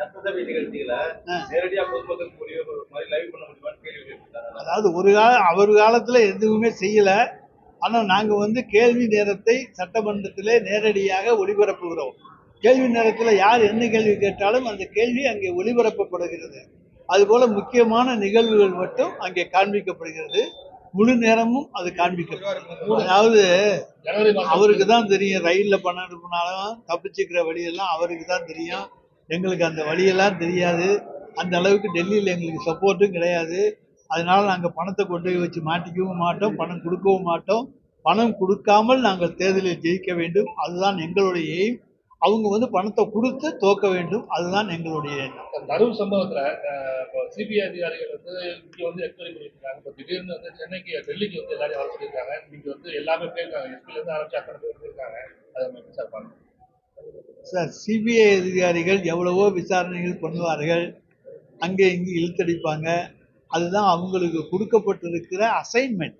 சட்டசபை நிகழ்ச்சியில நேரடியா பொதுமக்கள் புரிய மாதிரி லைவ் பண்ண முடியுமான்னு கேள்வி கேட்டிருக்காங்க அதாவது ஒரு கால அவர் காலத்துல எதுவுமே செய்யல. ஆனா நாங்க வந்து கேள்வி நேரத்தை சட்டமன்றத்திலே நேரடியாக ஒளிபரப்புகிறோம். கேள்வி நேரத்துல யார் என்ன கேள்வி கேட்டாலும் அந்த கேள்வி அங்கே ஒளிபரப்பப்படுகிறது. அதுபோல முக்கியமான நிகழ்வுகள் மட்டும் அங்கே காண்பிக்கப்படுகிறது. முழு நேரமும் அது காண்பிக்கப்படுகிறது அதாவது அவருக்கு தான் தெரியும் ரயில்ல பணம் அனுப்புனாலும் தப்பிச்சுக்கிற வழியெல்லாம் அவருக்கு தான் தெரியும். எங்களுக்கு அந்த வழியெல்லாம் தெரியாது. அந்த அளவுக்கு டெல்லியில் எங்களுக்கு சப்போர்ட்டும் கிடையாது. அதனால் நாங்கள் பணத்தை கொண்டு போய் வச்சு மாட்டிக்கவும் மாட்டோம் பணம் கொடுக்கவும் மாட்டோம். பணம் கொடுக்காமல் நாங்கள் தேர்தலில் ஜெயிக்க வேண்டும். அதுதான் எங்களுடைய எய்ம். அவங்க வந்து பணத்தை கொடுத்து தோக்க வேண்டும். அதுதான் எங்களுடைய எண்ணம். தரூர் சம்பவத்தில் இப்போ சிபிஐ அதிகாரிகள் வந்து இங்கே வந்து என்கொயரி பண்ணியிருக்காங்க இப்போ திடீர்னு வந்து சென்னைக்கு டெல்லிக்கு வந்து எல்லாரையும் வர சொல்லியிருக்காங்க. இங்கே வந்து எல்லாமே போயிருக்காங்க எஸ்பிலேருந்து ஆரம்பிச்சு அத்தனை பேர் போயிருக்காங்க அதை நம்ம சார் சார் சிபிஐ அதிகாரிகள் எவ்வளவோ விசாரணைகள் பண்ணுவார்கள். அங்கே இங்கே இழுத்தடிப்பாங்க. அதுதான் அவங்களுக்கு கொடுக்கப்பட்டிருக்கிற அசைன்மெண்ட்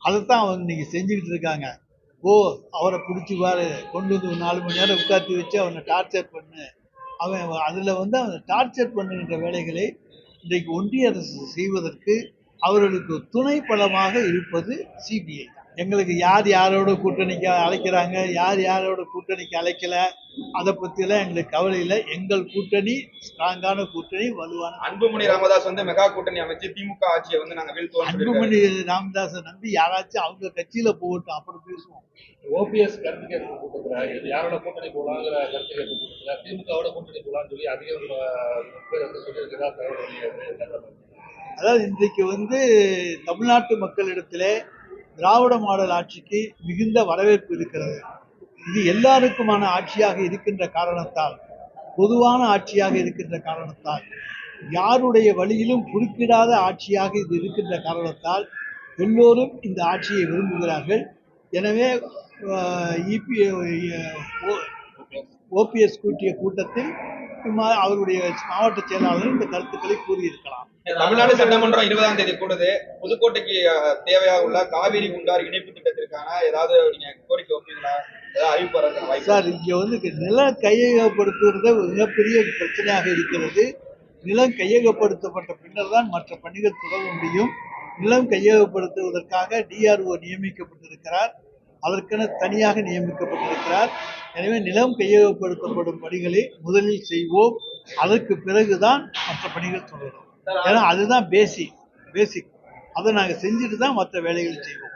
அதைத்தான் அவங்க இன்னைக்கு செஞ்சுக்கிட்டு இருக்காங்க. ஓ அவரை பிடிச்சி பாரு. கொண்டு வந்து ஒரு நாலு மணி நேரம் உட்காந்து வச்சு அவனை டார்ச்சர் பண்ணு. அவன் அதில் வந்து அவனை டார்ச்சர் பண்ணுகின்ற வேலைகளை இன்றைக்கு ஒன்றிய அரசு செய்வதற்கு அவர்களுக்கு துணை பலமாக இருப்பது சிபிஐ எங்களுக்கு யார் யாரோட கூட்டணிக்கு அழைக்கிறாங்க யார் யாரோட கூட்டணிக்கு அழைக்கல அதை பற்றியெல்லாம் எங்களுக்கு கவலை இல்லை. எங்கள் கூட்டணி ஸ்ட்ராங்கான கூட்டணி வலுவான அன்புமணி ராமதாஸ் வந்து மெகா கூட்டணி அமைச்சு திமுக ஆட்சியை வந்து நாங்க வீழ்த்துவோம் அன்புமணி ராமதாஸை நம்பி யாராச்சும் அவங்க கட்சியில போகட்டும் அப்புறம் பேசுவோம். ஓபிஎஸ் கருத்து கேட்பு கூட்டத்துல யாரோட கூட்டணி போலாங்கிற கருத்து கேட்பு கூட்டத்துல திமுகவோட கூட்டணி போலாம்னு சொல்லி அதிகம் பேர் வந்து சொல்லியிருக்கிறதா தகவல்? அதாவது இன்றைக்கு வந்து தமிழ்நாட்டு மக்களிடத்திலே திராவிட மாடல் ஆட்சிக்கு மிகுந்த வரவேற்பு இருக்கிறது. இது எல்லாருக்குமான ஆட்சியாக இருக்கின்ற காரணத்தால் பொதுவான ஆட்சியாக இருக்கின்ற காரணத்தால் யாருடைய வழியிலும் குறுக்கிடாத ஆட்சியாக இது இருக்கின்ற காரணத்தால் எல்லோரும் இந்த ஆட்சியை விரும்புகிறார்கள். எனவே இபி ஓபிஎஸ் கூட்டிய கூட்டத்தில் அவருடைய மாவட்ட செயலாளர் இந்த கருத்துக்களை கூறியிருக்கலாம். தமிழ்நாடு சட்டமன்றம் இருபதாம் தேதி கூடுது. புதுக்கோட்டைக்கு தேவையாக உள்ள காவிரி குண்டார் இணைப்பு திட்டத்திற்கான ஏதாவது நீங்க கோரிக்கை வைப்பீங்களா? அறிவிப்பு சார் இங்கே வந்து நில கையகப்படுத்துவது ஒரு மிகப்பெரிய பிரச்சனையாக இருக்கிறது. நிலம் கையகப்படுத்தப்பட்ட பின்னர் தான் மற்ற பணிகள் தொடர முடியும். நிலம் கையகப்படுத்துவதற்காக டிஆர்ஓ நியமிக்கப்பட்டிருக்கிறார். அதற்கென தனியாக நியமிக்கப்பட்டிருக்கிறார். எனவே நிலம் கையகப்படுத்தப்படும் பணிகளை முதலில் செய்வோம். அதற்கு பிறகுதான் மற்ற பணிகள் தொடரும். ஏன்னா அதுதான் பேசிக் பேசிக் அதை நாங்கள் செஞ்சுட்டு தான் மற்ற வேலைகள் செய்வோம்.